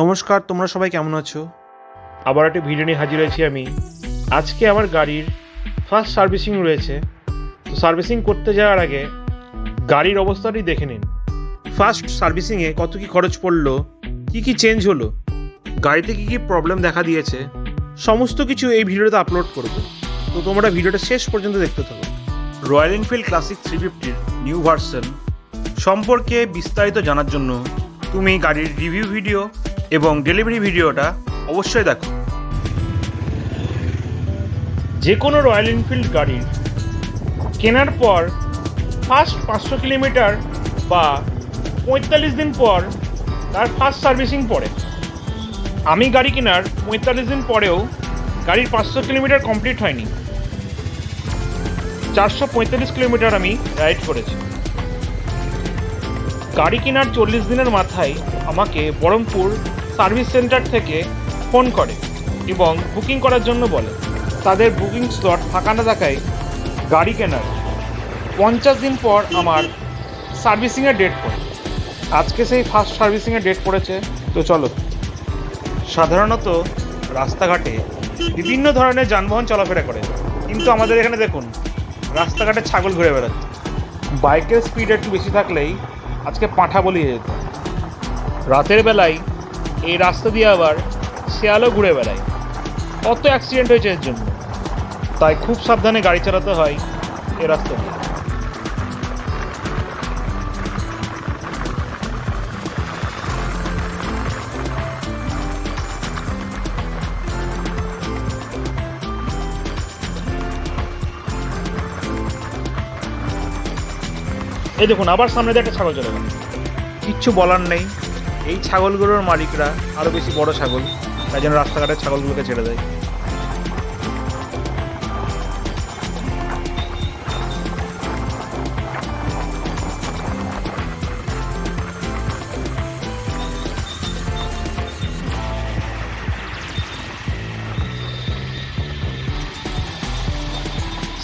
নমস্কার তোমরা সবাই কেমন আছো? আবার একটা ভিডিও নিয়ে হাজির হয়েছি আমি। আজকে আমার গাড়ির ফার্স্ট সার্ভিসিং রয়েছে। তো সার্ভিসিং করতে যাওয়ার আগে গাড়ির অবস্থাটি দেখে নিন। ফার্স্ট সার্ভিসিংয়ে কত কি খরচ পড়ল? কি কি চেঞ্জ হলো? গাড়িতে কি কি প্রবলেম দেখা দিয়েছে? সমস্ত কিছু এই ভিডিওতে আপলোড করব। তো তোমরা ভিডিওটা শেষ পর্যন্ত দেখতে থাকো। রয়্যাল এনফিল্ড ক্লাসিক থ্রি ফিফটির নিউ ভার্সন সম্পর্কে বিস্তারিত জানার জন্য তুমি গাড়ির রিভিউ ভিডিও এবং ডেলিভারি ভিডিওটা অবশ্যই দেখো। যে কোনো রয়্যাল এনফিল্ড গাড়ির কেনার পর ফার্স্ট পাঁচশো কিলোমিটার বা পঁয়তাল্লিশ দিন পর তার ফার্স্ট সার্ভিসিং পড়ে। আমি গাড়ি কেনার পঁয়তাল্লিশ দিন পরেও গাড়ির পাঁচশো কিলোমিটার কমপ্লিট হয়নি। চারশো পঁয়তাল্লিশ কিলোমিটার আমি রাইড করেছি। গাড়ি কেনার চল্লিশ দিনের মাথায় আমাকে বহরমপুর সার্ভিস সেন্টার থেকে ফোন করে এবং বুকিং করার জন্য বলে। তাদের বুকিং স্লট ফাঁকা না থাকায় গাড়ি কেনার পঞ্চাশ দিন পর আমার সার্ভিসিংয়ের ডেট পড়ে। আজকে সেই ফার্স্ট সার্ভিসিংয়ের ডেট পড়েছে, তো চলো। সাধারণত রাস্তাঘাটে বিভিন্ন ধরনের যানবাহন চলাফেরা করে, কিন্তু আমাদের এখানে দেখুন, রাস্তাঘাটে ছাগল ঘুরে বেড়াচ্ছে। বাইকের স্পিড একটু বেশি থাকলেই আজকে পাঁঠা বলিয়ে যেত। রাতের বেলায় এই রাস্তা দিয়ে আবার শেয়ালও ঘুরে বেড়ায়। কত অ্যাক্সিডেন্ট হয়েছে এর জন্য। তাই খুব সাবধানে গাড়ি চালাতে হয় এ রাস্তা দিয়ে। এই দেখুন, আবার সামনে দিয়ে একটা ছাগল চলে গেল। কিচ্ছু বলার নেই। এই ছাগলগুলোর মালিকরা আরও বেশি বড় ছাগল, তাই জন্য রাস্তাঘাটে ছাগলগুলোকে ছেড়ে দেয়।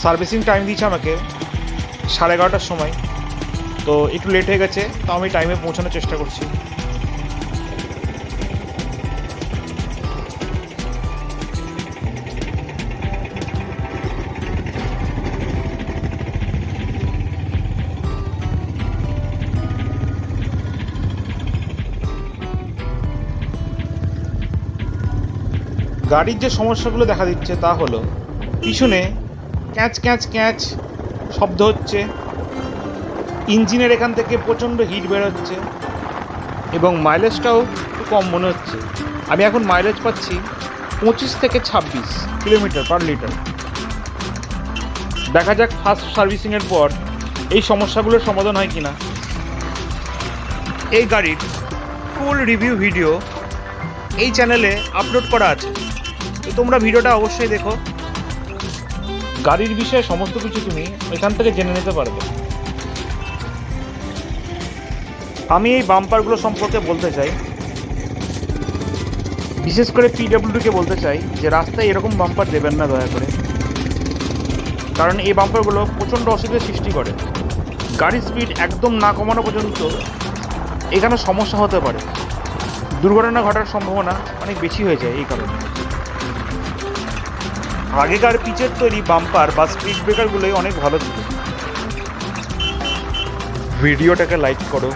সার্ভিসিং টাইম দিয়েছে আমাকে সাড়ে এগারোটার সময়। তো একটু লেট হয়ে গেছে তাও আমি টাইমে পৌঁছানোর চেষ্টা করছি। গাড়ির যে সমস্যাগুলো দেখা দিচ্ছে তা হলো, পিছনে ক্যাঁচ ক্যাঁচ ক্যাঁচ শব্দ হচ্ছে। ইঞ্জিনের এখান থেকে প্রচণ্ড হিট বেরোচ্ছে এবং মাইলেজটাও একটু কম মনে হচ্ছে। আমি এখন মাইলেজ পাচ্ছি পঁচিশ থেকে ছাব্বিশ কিলোমিটার পার লিটার দেখা যাক ফার্স্ট সার্ভিসিংয়ের পর এই সমস্যাগুলোর সমাধান হয় কিনা। এই গাড়ির ফুল রিভিউ ভিডিও এই চ্যানেলে আপলোড করা আছে। তো তোমরা ভিডিওটা অবশ্যই দেখো। গাড়ির বিষয়ে সমস্ত কিছু তুমি এখান থেকে জেনে নিতে পারবে। আমি এই বাম্পারগুলো সম্পর্কে বলতে চাই। বিশেষ করে পিডব্লিউডিকে বলতে চাই যে, রাস্তায় এরকম বাম্পার দেবেন না দয়া করে। কারণ এই বাম্পারগুলো প্রচণ্ড অসুবিধার সৃষ্টি করে। গাড়ির স্পিড একদম না কমানো পর্যন্ত এখানে সমস্যা হতে পারে। দুর্ঘটনা ঘটার সম্ভাবনা অনেক বেশি হয়ে যায় এই কারণে। আগেকার পিচের তৈরি বাম্পার বা স্পিড ব্রেকারগুলোই অনেক ভালো ছিল। ভিডিওটাকে লাইক করো।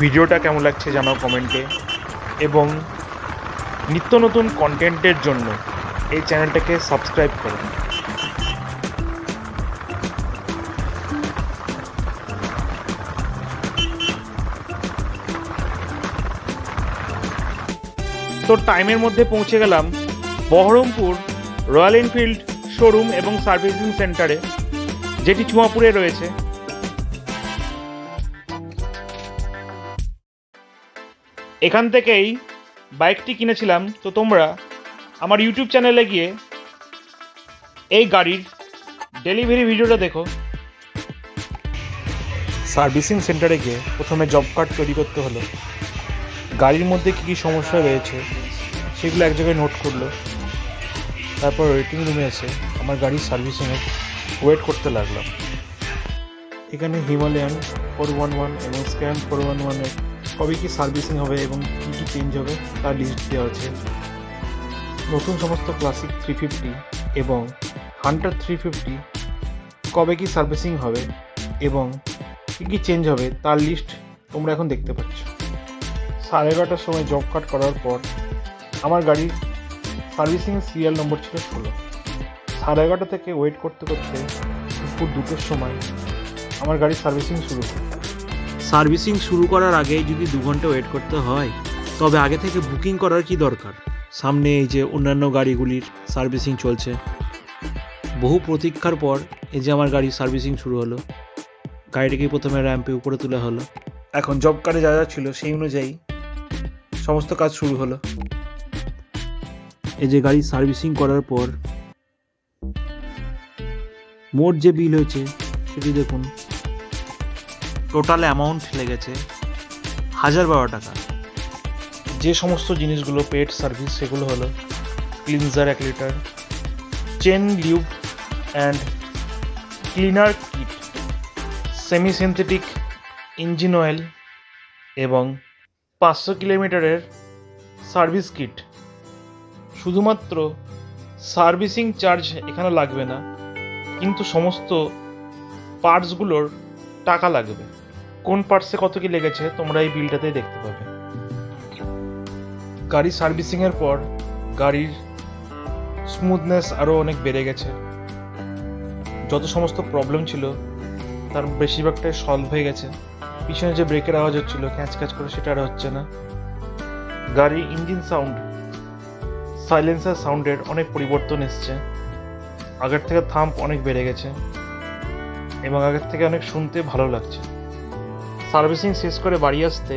ভিডিওটা কেমন লাগছে জানাও কমেন্টে। এবং নিত্য নতুন কন্টেন্টের জন্য এই চ্যানেলটাকে সাবস্ক্রাইব করুন তো টাইমের মধ্যে পৌঁছে গেলাম বহরমপুর রয়্যাল এনফিল্ড শোরুম এবং সার্ভিসিং সেন্টারে যেটি চুয়াপুরে রয়েছে। এখান থেকেই বাইকটি কিনেছিলাম। তো তোমরা আমার ইউটিউব চ্যানেলে গিয়ে এই গাড়ির ডেলিভারি ভিডিওটা দেখো। সার্ভিসিং সেন্টারে গিয়ে প্রথমে জব কার্ড তৈরি করতে হলো। গাড়ির মধ্যে কী কী সমস্যা রয়েছে সেগুলো এক জায়গায় নোট করল। তারপর ওয়েটিং রুমে এসে আমার গাড়ির সার্ভিসিংয়ের ওয়েট করতে লাগলাম এখানে হিমালয়ান ফোর ওয়ান ওয়ান এবং স্ক্যান ফোর ওয়ান ওয়ানের কবে কি সার্ভিসিং হবে এবং কী কী চেঞ্জ হবে তার লিস্ট দেওয়া আছে। নতুন সমস্ত ক্লাসিক থ্রি ফিফটি এবং হান্টার থ্রি ফিফটি কবে কি সার্ভিসিং হবে এবং কী কী চেঞ্জ হবে তার লিস্ট তোমরা এখন দেখতে পাচ্ছ। সাড়ে এগারোটার সময় জব কাট করার পর আমার গাড়ির সার্ভিসিং সিরিয়াল নম্বর ছিল ষোলো। সাড়ে এগারোটা থেকে ওয়েট করতে করতে দুপুর দুটোর সময় আমার গাড়ির সার্ভিসিং শুরু হয় সার্ভিসিং শুরু করার আগে যদি দু ঘণ্টা ওয়েট করতে হয়, তবে আগে থেকে বুকিং করার কি দরকার? সামনে এই যে অন্যান্য গাড়িগুলির সার্ভিসিং চলছে। বহু প্রতীক্ষার পর এই যে আমার গাড়ির সার্ভিসিং শুরু হলো। গাড়িটাকে প্রথমে র্যাম্পে উপরে তোলা হলো। এখন জব কার্ডে যা যা ছিল সেই অনুযায়ী সমস্ত কাজ শুরু হলো। এই যে গাড়ি সার্ভিসিং করার পর মোট যে বিল হয়েছে, সেটি দেখুন। টোটাল অ্যামাউন্ট লেগেছে হাজার বারো টাকা। যে সমস্ত জিনিসগুলো পেড সার্ভিস সেগুলো হলো ক্লিনজার এক litre chain lube and cleaner kit semi synthetic engine oil এবং পাঁচশো কিলোমিটারের সার্ভিস কিট শুধুমাত্র সার্ভিসিং চার্জ এখানে লাগবে না, কিন্তু সমস্ত পার্টসগুলোর টাকা লাগবে। কোন পার্টসে কত কি লেগেছে, তোমরা এই বিলটাতে দেখতে পাবে। গাড়ি সার্ভিসিংয়ের পর গাড়ির স্মুথনেস আরও অনেক বেড়ে গেছে। যত সমস্ত প্রবলেম ছিল, তার বেশিরভাগটাই সলভ হয়ে গেছে। পিছনে যে ব্রেকের আওয়াজ হচ্ছিল, ক্যাচ ক্যাচ করে সেটা আর হচ্ছে না। গাড়ির ইঞ্জিন সাউন্ড সাইলেন্সার সাউন্ডের অনেক পরিবর্তন এসছে। আগের থেকে থাম্প অনেক বেড়ে গেছে। এবং আগের থেকে অনেক শুনতে ভালো লাগছে। সার্ভিসিং শেষ করে বাড়ি আসতে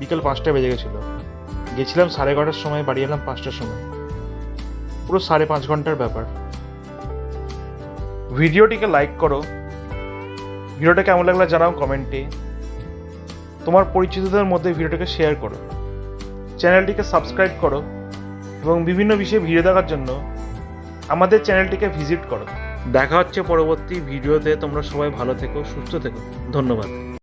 বিকেল পাঁচটা বেজে গেছিল। গেছিলাম সাড়ে এগারোটার সময়, বাড়ি এলাম পাঁচটার সময়। পুরো সাড়ে পাঁচ ঘণ্টার ব্যাপার। ভিডিওটিকে লাইক করো। ভিডিওটা কেমন লাগল জানাও কমেন্টে তোমার পরিচিতদের মধ্যে ভিডিওটাকে শেয়ার করো। চ্যানেলটিকে সাবস্ক্রাইব করো এবং বিভিন্ন বিষয়ে ভিডিও দেখার জন্য আমাদের চ্যানেলটিকে ভিজিট করো। দেখা হচ্ছে পরবর্তী ভিডিওতে। তোমরা সবাই ভালো থেকো, সুস্থ থেকো। ধন্যবাদ।